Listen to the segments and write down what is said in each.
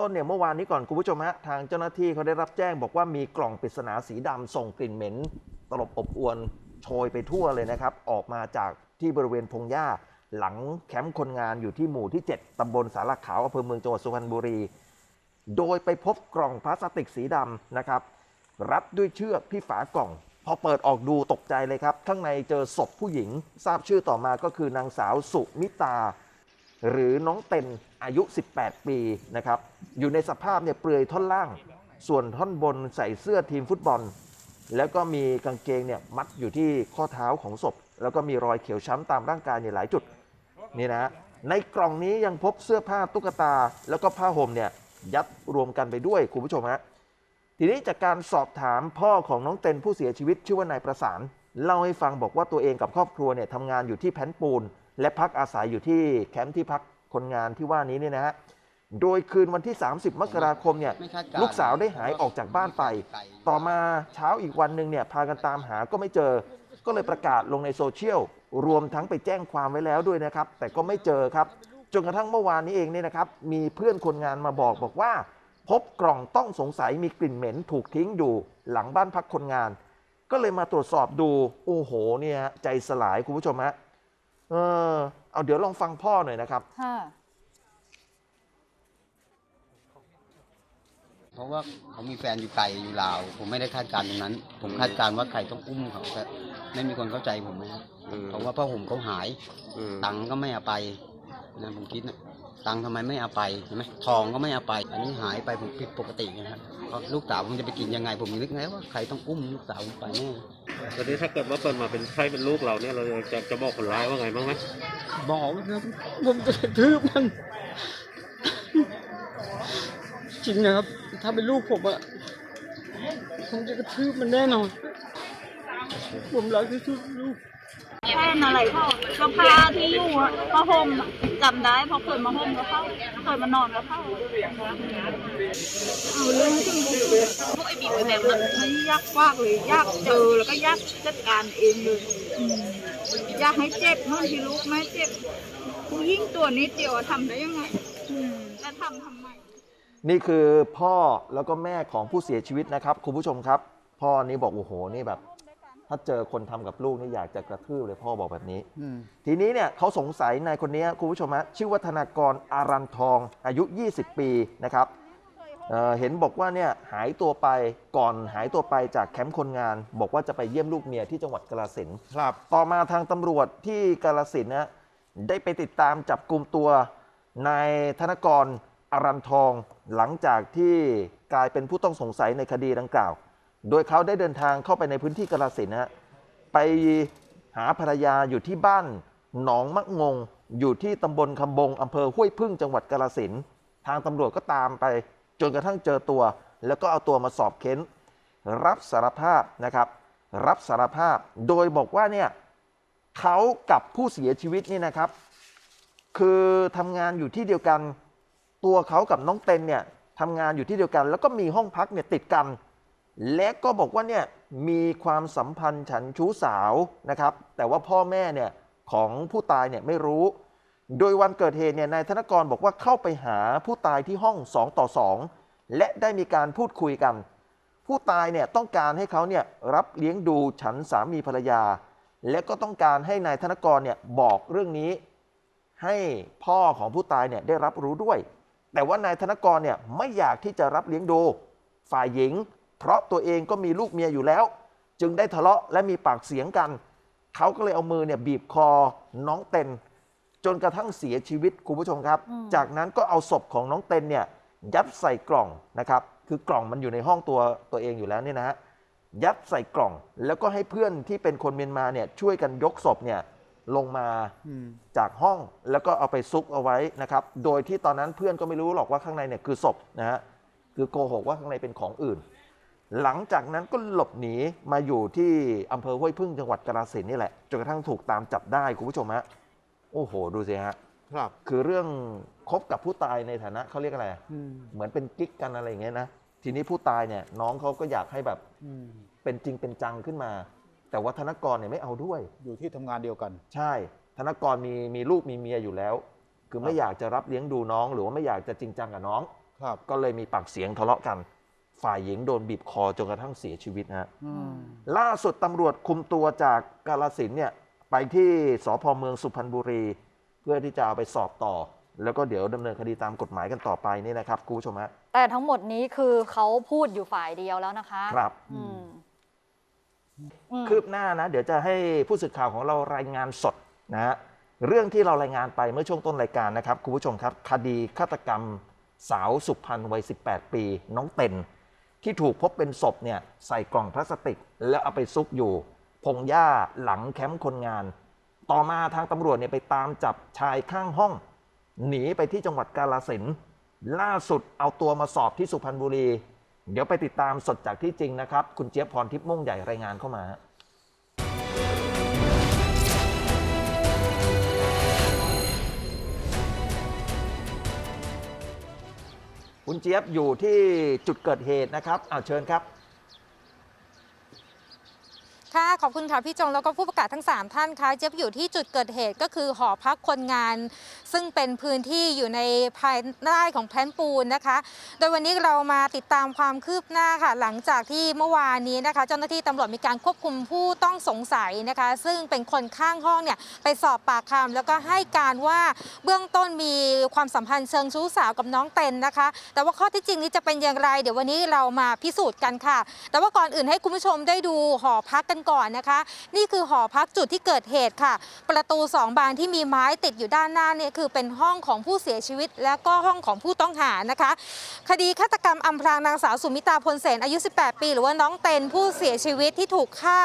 ต้นเนี่ยเมื่อวานนี้ก่อนคุณผู้ชมฮะทางเจ้าหน้าที่เขาได้รับแจ้งบอกว่ามีกล่องปริศนาสีดำส่งกลิ่นเหม็น ตลบอบอวนโชยไปทั่วเลยนะครับ ออกมาจากที่บริเวณพงหญ้า หลังแคมป์คนงานอยู่ที่หมู่ที่ 7ตำบลสารขาวอำเภอเมืองจังหวัดสุพรรณบุรี โดยไปพบกล่องพลาสติกสีดำนะครับ รัดด้วยเชือกที่ฝากล่อง พอเปิดออกดูตกใจเลยครับ ข้างในเจอศพผู้หญิง ทราบชื่อต่อมาก็คือนางสาวสุมิตา หรือน้องเต็นอายุ 18 ปีนะครับอยู่ในสภาพเนี่ยเปลือยท่อนล่าง ส่วนท่อนบนใส่เสื้อทีมฟุตบอล แล้วก็มีกางเกงเนี่ยมัดอยู่ที่ข้อเท้าของศพ แล้วก็มีรอยเขียวช้ำตามร่างกายเนี่ยหลายจุดนี่นะในกล่องนี้ยังพบเสื้อผ้าตุ๊กตา แล้วก็ผ้าห่มเนี่ยยัดรวมกันไปด้วยคุณผู้ชมฮะทีนี้จากการสอบถามพ่อของน้องเต็นผู้เสียชีวิตชื่อว่านายประสาน เล่าให้ฟังบอกว่าตัวเองกับครอบครัวเนี่ยทำงานอยู่ที่แผ่นปูน และพักอาศัยอยู่ที่แคมป์ที่พักคนงานที่ว่านี้เนี่ยนะฮะ โดยคืนวันที่ 30 มกราคมเนี่ยไม่คาดการณ์ลูกสาวได้หายออกจากบ้านไป ต่อมาเช้าอีกวันหนึ่งเนี่ยพากันตามหาก็ไม่เจอ ก็เลยประกาศลงในโซเชียล รวมทั้งไปแจ้งความไว้แล้วด้วยนะครับ แต่ก็ไม่เจอครับ จนกระทั่งเมื่อวานนี้เองเนี่ยนะครับ มีเพื่อนคนงานมาบอกบอกว่า พบกล่องต้องสงสัยมีกลิ่นเหม็นถูกทิ้งอยู่หลังบ้านพักคนงาน ก็เลยมาตรวจสอบดู โอ้โห เนี่ยฮะใจสลายคุณผู้ชมฮะ เออเอาเดี๋ยวลองฟังพ่อหน่อยนะครับ ค่ะ เพราะว่าเขามีแฟนอยู่ไกลอยู่ลาว ผมไม่ได้คาดการณ์ตรงนั้น ผมคาดการณ์ว่าใครต้องอุ้มเขาแต่ไม่มีคนเข้าใจผมนะครับอืม เพราะว่าพ่อผมเขาหาย อืมตังค์ก็ไม่เอาไปนะผมคิดนะ ตังค์ทำไมไม่เอาไปเห็นไหมทองก็ไม่เอาไป อันนี้หายไปผมผิดปกตินะครับเพราะลูกสาวผมจะไปกินยังไงผมนึกไงว่าใครต้องอุ้มลูกสาวผมไปแน่ตอนนี้ถ้าเกิดว่าเปิดมาเป็นใครเป็นลูกเราเนี่ยเราจะจะบอกคนร้ายว่าไงบ้างไหมบอกนะครับผมจะกระทืบมันจริงนะครับ ถ้าเป็นลูกผมอะผมจะกระทืบมันแน่นอน ผมรักที่สุดลูกแค่นั้นอะไรเสื้อผ้าที่อยู่อะผ้าห่มอะ จำได้เพราะเคยมาห่มกับเขาเคยมานอนกับเขาเอาเรื่องที่พวกไอ้บีบแดงมันไม่ยากมากเลยยากเจอแล้วก็ยากจัดการเองเลยอืมอยากให้เจ็บนู่นที่ลูกไม่ให้เจ็บผู้ยิ่งตัวนิดเดียวอะทำได้ยังไงอืมแล้วทำทำไมนี่คือพ่อแล้วก็แม่ของผู้เสียชีวิตนะครับ คุณผู้ชมครับ พ่อนี่บอกโอ้โหนี่แบบ ถ้าเจอคนทำกับลูกนี่อยากจะกระทืบเลยพ่อบอกแบบนี้ ทีนี้เนี่ยเขาสงสัยนายคนนี้คุณผู้ชมฮะชื่อวัฒนากรอารันทองอายุ 20 ปีนะครับเอ่อเห็นบอกว่าเนี่ยหายตัวไปก่อนหายตัวไปจากแคมป์คนงาน บอกว่าจะไปเยี่ยมลูกเมียที่จังหวัดกาฬสินธุ์ครับต่อมาทางตำรวจที่กาลสินธุ์นะได้ไปติดตามจับกลุ่มตัวนายธนกรอารันทองหลังจากที่กลายเป็นผู้ต้องสงสัยในคดีดังกล่าว โดยเขาได้เดินทางเข้าไปในพื้นที่กาสินธุ์นะไปหาภรรยาอยู่ที่บ้านหนองมะงง อยู่ที่ตำบลคำบงอำเภอห้วยพึ่งจังหวัดกาสินทางตำรวจก็ตามไป จนกระทั่งเจอตัว แล้วก็เอาตัวมาสอบเค้น รับสารภาพนะครับ รับสารภาพโดยบอกว่าเนี่ยเขากับผู้เสียชีวิตนี่นะครับ คือทำงานอยู่ที่เดียวกัน ตัวเขากับน้องเต็นเนี่ยทำงานอยู่ที่เดียวกัน แล้วก็มีห้องพักเนี่ยติดกัน และก็บอกว่าเนี่ยมีความสัมพันธ์ฉันชู้สาวนะครับ แต่ว่าพ่อแม่เนี่ยของผู้ตายเนี่ยไม่รู้ โดยวันเกิดเหตุเนี่ยนายธนกรบอกว่าเข้าไปหาผู้ตายที่ห้อง 2 ต่อ 2 และได้มีการพูดคุยกัน ผู้ตายเนี่ยต้องการให้เขาเนี่ยรับเลี้ยงดูฉันสามีภรรยา และก็ต้องการให้นายธนกรเนี่ยบอกเรื่องนี้ ให้พ่อของผู้ตายเนี่ยได้รับรู้ด้วย แต่ว่านายธนกรเนี่ยไม่อยากที่จะรับเลี้ยงดูฝ่ายหญิง เพราะตัวเองก็มีลูกเมียอยู่แล้ว จึงได้ทะเลาะและมีปากเสียงกัน เขาก็เลยเอามือเนี่ยบีบคอน้องเต็นจนกระทั่งเสียชีวิตคุณผู้ชมครับอืมจากนั้นก็เอาศพของน้องเต็นเนี่ยยัดใส่กล่องนะครับคือกล่องมันอยู่ในห้องตัวตัวเองอยู่แล้วเนี่ยนะฮะยัดใส่กล่อง แล้วก็ให้เพื่อนที่เป็นคนเมียนมาเนี่ยช่วยกันยกศพเนี่ยลงมาจากห้องแล้วก็เอาไปซุกเอาไว้นะครับ โดยที่ตอนนั้นเพื่อนก็ไม่รู้หรอกว่าข้างในเนี่ยคือศพนะฮะคือโกหกว่าข้างในเป็นของอื่น หลังจากนั้นก็หลบหนีมาอยู่ที่อำเภอห้วยพึ่งจังหวัดกาฬสินธุ์นี่แหละจนกระทั่งถูกตามจับได้คุณผู้ชมฮะโอ้โห ดูสิฮะ ครับ คือเรื่องคบกับผู้ตายในฐานะเขาเรียกอะไรอะเหมือนเป็นกิ๊กกันอะไรอย่างเงี้ยนะ ทีนี้ผู้ตายเนี่ยน้องเขาก็อยากให้แบบเป็นจริงเป็นจังขึ้นมา แต่ว่าธนกรเนี่ยไม่เอาด้วย อยู่ที่ทำงานเดียวกัน ใช่ ธนกรมีมีลูกมีเมียอยู่แล้ว คือไม่อยากจะรับเลี้ยงดูน้อง หรือว่าไม่อยากจะจริงจังกับน้อง ครับ ก็เลยมีปากเสียงทะเลาะกัน ฝ่ายหญิงโดนบีบคอจนกระทั่งเสียชีวิตนะฮะอืม ล่าสุดตำรวจคุมตัวจากกาลสินธุ์เนี่ยไปที่สพเมืองสุพรรณบุรี เพื่อที่จะเอาไปสอบต่อ แล้วก็เดี๋ยวดำเนินคดีตามกฎหมายกันต่อไปนี่นะครับคุณผู้ชมฮะแต่ทั้งหมดนี้คือเขาพูดอยู่ฝ่ายเดียวแล้วนะคะครับ อืมอืม คืบหน้านะ เดี๋ยวจะให้ผู้สื่อข่าวของเรารายงานสดนะฮะเรื่องที่เรารายงานไปเมื่อช่วงต้นรายการนะครับ คุณผู้ชมครับ คดีฆาตกรรมสาวสุพรรณวัย 18 ปี น้องเต็น ที่ถูกพบเป็นศพเนี่ยใส่กล่องพลาสติก แล้วเอาไปซุกอยู่พงหญ้าหลังแคมป์คนงาน ต่อมาทางตำรวจเนี่ยไปตามจับชายข้างห้อง หนีไปที่จังหวัดกาลสินล่าสุดเอาตัวมาสอบที่สุพรรณบุรี เดี๋ยวไปติดตามสดจากที่จริงนะครับ คุณเจี๊ยบพรทิพย์ม่งใหญ่รายงานเข้ามา คุณเจี๊ยบอยู่ที่จุดเกิดเหตุนะครับเอาเชิญครับ ค่ะ ขอบคุณค่ะ พี่จงแล้วก็ผู้ ประกาศทั้ง 3 ท่านคะเจี๊ยบอยู่ที่จุดเกิดเหตุก็คือหอพักคนงาน ซึ่งเป็นพื้นที่อยู่ในภายใต้ของแพลนปูนนะคะ โดยวันนี้เรามาติดตามความคืบหน้าค่ะ หลังจากที่เมื่อวานนี้นะคะ เจ้าหน้าที่ตำรวจมีการควบคุมผู้ต้องสงสัยนะคะ ซึ่งเป็นคนข้างห้องเนี่ยไปสอบปากคำแล้วก็ให้การว่าเบื้องต้นมีความสัมพันธ์เชิงชู้สาวกับน้องเต็นนะคะ แต่ว่าข้อที่จริงนี้จะเป็นอย่างไร เดี๋ยววันนี้เรามาพิสูจน์กันค่ะ แต่ว่าก่อนอื่นให้คุณผู้ชมได้ดูหอพักกันก่อนนะคะ นี่คือหอพักจุดที่เกิดเหตุค่ะ ประตูสองบานที่มีไม้ติดอยู่ด้านหน้าเนี่ยคือเป็นห้องของผู้เสียชีวิต และก็ห้องของผู้ต้องหานะคะ คดีฆาตกรรมอำพรางนางสาวสุมิตาพลเสนอายุ 18 ปี หรือว่าน้องเต็นผู้เสียชีวิตที่ถูกฆ่า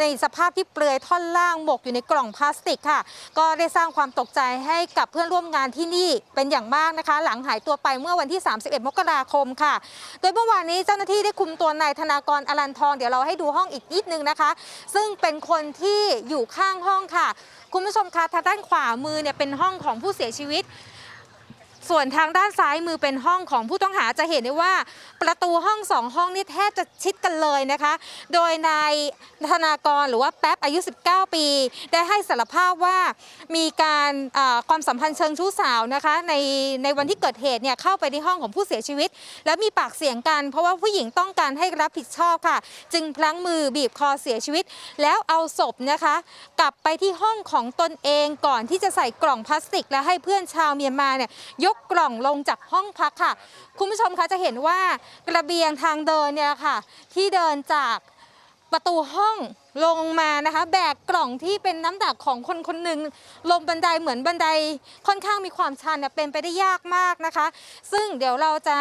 ในสภาพที่เปลือยท่อนล่างหมกอยู่ในกล่องพลาสติกค่ะ ก็ได้สร้างความตกใจให้กับเพื่อนร่วมงานที่นี่เป็นอย่างมากนะคะ หลังหายตัวไปเมื่อวันที่ 31 มกราคมค่ะ โดยเมื่อวานนี้เจ้าหน้าที่ได้คุมตัวนายธนากรอลันทอง เดี๋ยวเราให้ดูห้องอีกนิดนึงนะคะ ซึ่งเป็นคนที่อยู่ข้างห้องค่ะ คุณผู้ชมคะทางด้านขวามือเนี่ยเป็นห้องของผู้เสียชีวิต ส่วนทางด้านซ้ายมือเป็นห้องของผู้ต้องหาจะเห็นได้ว่าประตูห้องสองห้องนี่แทบจะชิดกันเลยนะคะ โดยนายธนากรหรือว่าแป๊บอายุ 19 ปี ได้ให้สารภาพว่ามีการความสัมพันธ์เชิงชู้สาวนะคะในในวันที่เกิดเหตุเนี่ยเข้าไปในห้องของผู้เสียชีวิต แล้วมีปากเสียงกัน เพราะว่าผู้หญิงต้องการให้รับผิดชอบค่ะ จึงพลั้งมือบีบคอเสียชีวิต แล้วเอาศพนะคะ กลับไปที่ห้องของตนเองก่อนที่จะใส่กล่องพลาสติก และให้เพื่อนชาวเมียนมาเนี่ยยกกล่องลงจากห้องพักค่ะ คุณผู้ชมคะจะเห็นว่ากระเบียงทางเดินเนี่ยค่ะ ที่เดินจากประตูห้องลงมานะคะ แบกกล่องที่เป็นน้ำหนักของคนคนหนึ่งลงบันไดเหมือนบันไดค่อนข้างมีความชันเนี่ยเป็นไปได้ยากมากนะคะ ซึ่งเดี๋ยวเราจะ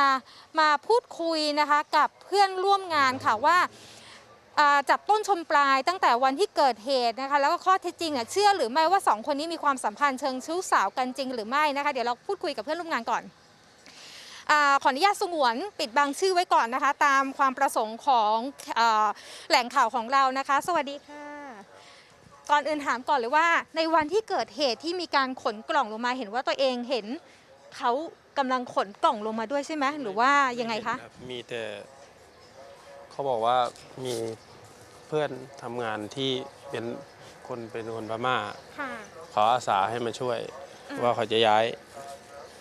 มาพูดคุยนะคะกับเพื่อนร่วมงานค่ะว่า จับต้นชมปลายตั้งแต่วันที่เกิดเหตุนะคะ แล้วก็ข้อเท็จจริงเชื่อหรือไม่ว่าสองคนนี้มีความสัมพันธ์เชิงชู้สาวกันจริงหรือไม่นะคะ เดี๋ยวเราพูดคุยกับเพื่อนร่วมงานก่อนอขออนุญาตสงวนปิดบังชื่อไว้ก่อนนะคะ ตามความประสงค์ของอแหล่งข่าวของเรานะคะ สวัสดีค่ะ ก่อนอื่นถามก่อนเลยว่า ในวันที่เกิดเหตุที่มีการขนกล่องลงมาเห็นว่าตัวเองเห็นเขากำลังขนกล่องลงมาด้วยใช่ไหมหรือว่ายังไงคะมีแต่ เขาบอกว่ามีเพื่อนทำงานที่เป็นคนเป็นคนพม่าค่ะเขาอาสาให้มาช่วย อืมว่าเขาจะย้าย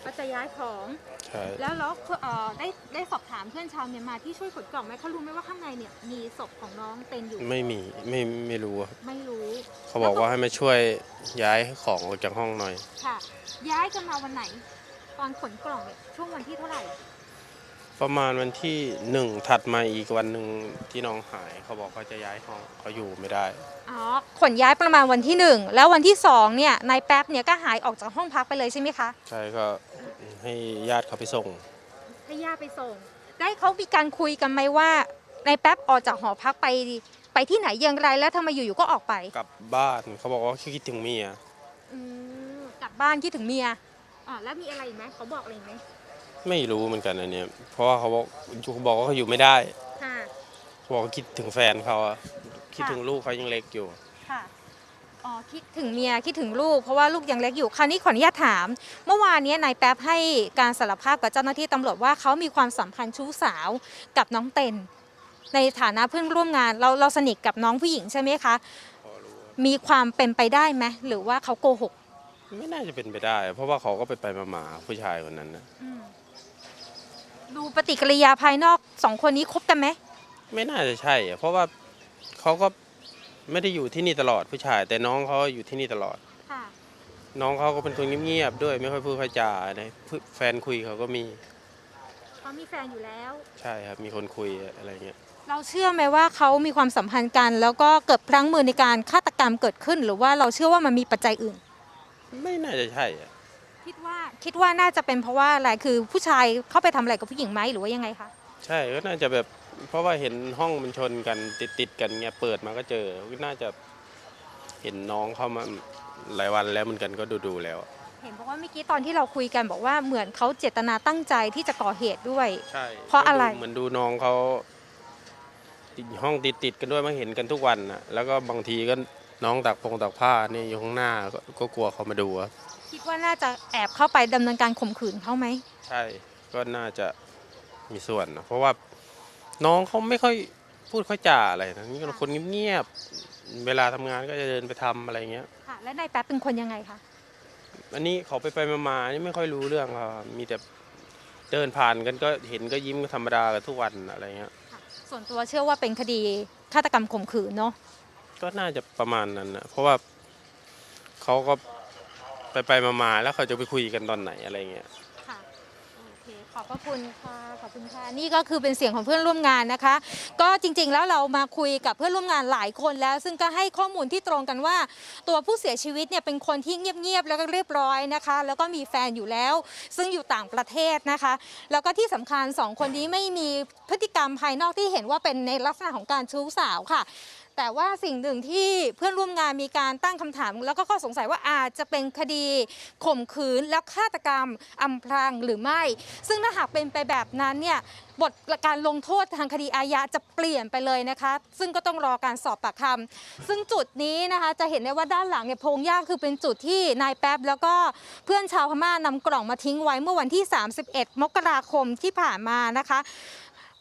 ก็จะย้ายของ ใช่แล้วแล้วเอ่อได้ได้สอบถามเพื่อนชาวเมียนมาที่ช่วยขนกล่องไหมเขารู้ไหมว่าข้างในเนี่ยมีศพของน้องเต็นอยู่ ไม่มีไม่ไม่รู้ครับไม่รู้เขาบอกว่าให้มาช่วยย้ายของออกจากห้องหน่อย ค่ะ ย้ายกันมาวันไหน ตอนขนกล่องเนี่ยช่วงวันที่เท่าไหร่ ประมาณวันที่หนึ่งถัดมาอีกวันหนึ่งที่น้องหายเขาบอกเขาจะย้ายห้องเขาอยู่ไม่ได้ อ๋อขนย้ายประมาณวันที่หนึ่งแล้ววันที่สองเนี่ยนายแป๊บเนี่ยก็หายออกจากห้องพักไปเลยใช่ไหมคะใช่ก็ให้ญาติเขาไปส่ง ให้ย่าไปส่ง ได้เขามีการคุยกันไหมว่านายแป๊บออกจากหอพักไปไปที่ไหนอย่างไรแล้วทำไมอยู่ๆก็ออกไปกลับบ้านเขาบอกว่าคิดถึงเมียอืมกลับบ้านคิดถึงเมียอ๋อแล้วมีอะไรอีกไหมเขาบอกอะไรอีกไหม ไม่รู้เหมือนกันอันเนี้ยเพราะว่าเขาบอกเขาบอกว่าเขาอยู่ไม่ได้ค่ะ เขาบอกว่าคิดถึงแฟนเขาอะคิดถึงลูกเขายังเล็กอยู่ ค่ะ อ๋อ คิดถึงเมีย คิดถึงลูก เพราะว่าลูกยังเล็กอยู่ คราวนี้ขออนุญาตถาม เมื่อวานนี้นายแป๊บให้การสารภาพกับเจ้าหน้าที่ตำรวจว่าเขามีความสัมพันธ์ชู้สาวกับน้องเต็น ในฐานะเพื่อนร่วมงาน เราเราสนิทกับน้องผู้หญิงใช่ไหมคะพอรู้มีความเป็นไปได้ไหมหรือว่าเขาโกหก ไม่น่าจะเป็นไปได้ เพราะว่าเขาก็ไปไปมาๆผู้ชายคนนั้นนะ ดูปฏิกิริยาภายนอกสองคนนี้คบกันไหมไม่น่าจะใช่อะเพราะว่าเขาก็ไม่ได้อยู่ที่นี่ตลอดผู้ชาย แต่น้องเขาอยู่ที่นี่ตลอด ค่ะน้องเขาก็เป็นคนเงียบๆด้วยไม่ค่อยพูดค่อยจานะแฟนคุยเขาก็มีเขามีแฟนอยู่แล้ว ใช่ครับมีคนคุยอะไรเงี้ยเราเชื่อไหมว่าเขามีความสัมพันธ์กัน แล้วก็เกิดพลั้งมือในการฆาตกรรมเกิดขึ้น หรือว่าเราเชื่อว่ามันมีปัจจัยอื่น ไม่น่าจะใช่อะ คิดว่าคิดว่าน่าจะเป็นเพราะว่าอะไรคือผู้ชายเข้าไปทำอะไรกับผู้หญิงไหมหรือว่ายังไงคะใช่ก็น่าจะแบบเพราะว่าเห็นห้องมันชนกันติดติดๆกันเงี้ยเปิดมาก็เจอก็น่าจะเห็นน้องเข้ามาหลายวันแล้วเหมือนกันก็ดูๆแล้ว เห็นบอกว่าเมื่อกี้ตอนที่เราคุยกันบอกว่าเหมือนเขาเจตนาตั้งใจที่จะก่อเหตุด้วย ใช่เพราะอะไร ก็ดูเหมือนดูน้องเขาติดห้องติดติดๆกันด้วยมาเห็นกันทุกวันนะแล้วก็บางทีก็น้องตักพงตักผ้านี่อยู่ข้างหน้าก็ก็กลัวเขามาดูอะ คิดว่าน่าจะแอบเข้าไปดำเนินการข่มขืนเขาไหม ใช่ก็น่าจะมีส่วนนะเพราะว่าน้องเขาไม่ค่อยพูดค่อยจ่าอะไรนะนี่เป็นคนเงียบๆเวลาทำงานก็จะเดินไปทำอะไรเงี้ย ค่ะ และนายแป๊บเป็นคนยังไงคะ อันนี้เขาไปไปๆมาๆนี่ไม่ค่อยรู้เรื่องครับมีแต่เดินผ่านกันก็เห็นก็ยิ้มธรรมดากันทุกวันอะไรเงี้ยค่ะส่วนตัวเชื่อว่าเป็นคดีฆาตกรรมข่มขืนเนาะ ก็น่าจะประมาณนั้นนะเพราะว่าเขาก็ ไปไปๆมาๆแล้วเขาจะไปคุยกันตอนไหนอะไรเงี้ย ค่ะโอเคขอบพระคุณค่ะขอบคุณค่ะนี่ก็คือเป็นเสียงของเพื่อนร่วมงานนะคะ ก็จริงๆแล้วเรามาคุยกับเพื่อนร่วมงานหลายคนแล้ว ซึ่งก็ให้ข้อมูลที่ตรงกันว่า ตัวผู้เสียชีวิตเนี่ยเป็นคนที่เงียบๆแล้วก็เรียบร้อยนะคะ แล้วก็มีแฟนอยู่แล้ว ซึ่งอยู่ต่างประเทศนะคะ แล้วก็ที่สำคัญสองคนนี้ไม่มีพฤติกรรมภายนอกที่เห็นว่าเป็นในลักษณะของการชู้สาวค่ะ แต่ว่าสิ่งหนึ่งที่เพื่อนร่วมงานมีการตั้งคำถาม แล้วก็ข้อสงสัยว่าอาจจะเป็นคดีข่มขืนและฆาตกรรมอำพรางหรือไม่ ซึ่งถ้าหากเป็นไปแบบนั้นเนี่ยบทการลงโทษทางคดีอาญาจะเปลี่ยนไปเลยนะคะ ซึ่งก็ต้องรอการสอบปากคำซึ่งจุดนี้นะคะจะเห็นได้ว่าด้านหลังเนี่ยพงหญ้าคือเป็นจุดที่นายแป๊บ แล้วก็เพื่อนชาวพม่านำกล่องมาทิ้งไว้เมื่อวันที่ 31 มกราคมที่ผ่านมานะคะ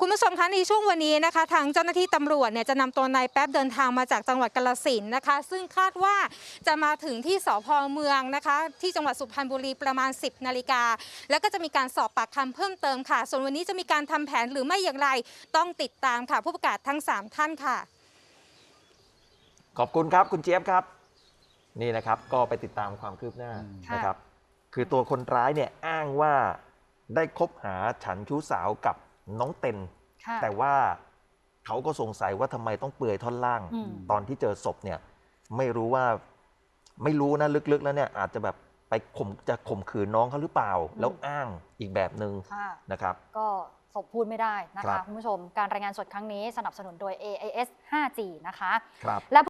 คุณผู้ชมคะในช่วงวันนี้นะคะ ทางเจ้าหน้าที่ตำรวจเนี่ยจะนำตัวนายแป๊บเดินทางมาจากจังหวัดกาลสินธุ์นะคะ ซึ่งคาดว่าจะมาถึงที่สพเมืองนะคะ ที่จังหวัดสุพรรณบุรีประมาณ 10นาฬิกาแล้วก็จะมีการสอบปากคำเพิ่มเติมค่ะ ส่วนวันนี้จะมีการทำแผนหรือไม่อย่างไรต้องติดตามค่ะ ผู้ประกาศทั้ง 3 ท่านค่ะ ขอบคุณครับคุณเจี๊ยบครับนี่นะครับก็ไปติดตามความคืบหน้าค่ะนะครับ คือตัวคนร้ายเนี่ยอ้างว่าได้คบหาฉันชู้สาวกับ น้องเต็นค่ะ แต่ว่าเขาก็สงสัยว่าทำไมต้องเปลือยท่อนล่าง อืม ตอนที่เจอศพเนี่ย ไม่รู้ว่า ไม่รู้นะลึกๆแล้วเนี่ย อาจจะแบบไปข่มจะข่มขืนน้องเขาหรือเปล่า แล้วอ้างอีกแบบหนึ่งค่ะ นะครับ ก็ศพพูดไม่ได้นะครัคะบ คุณผู้ชม การรายงานสดครั้งนี้สนับสนุนโดย AIS 5G นะคะ ครับ และ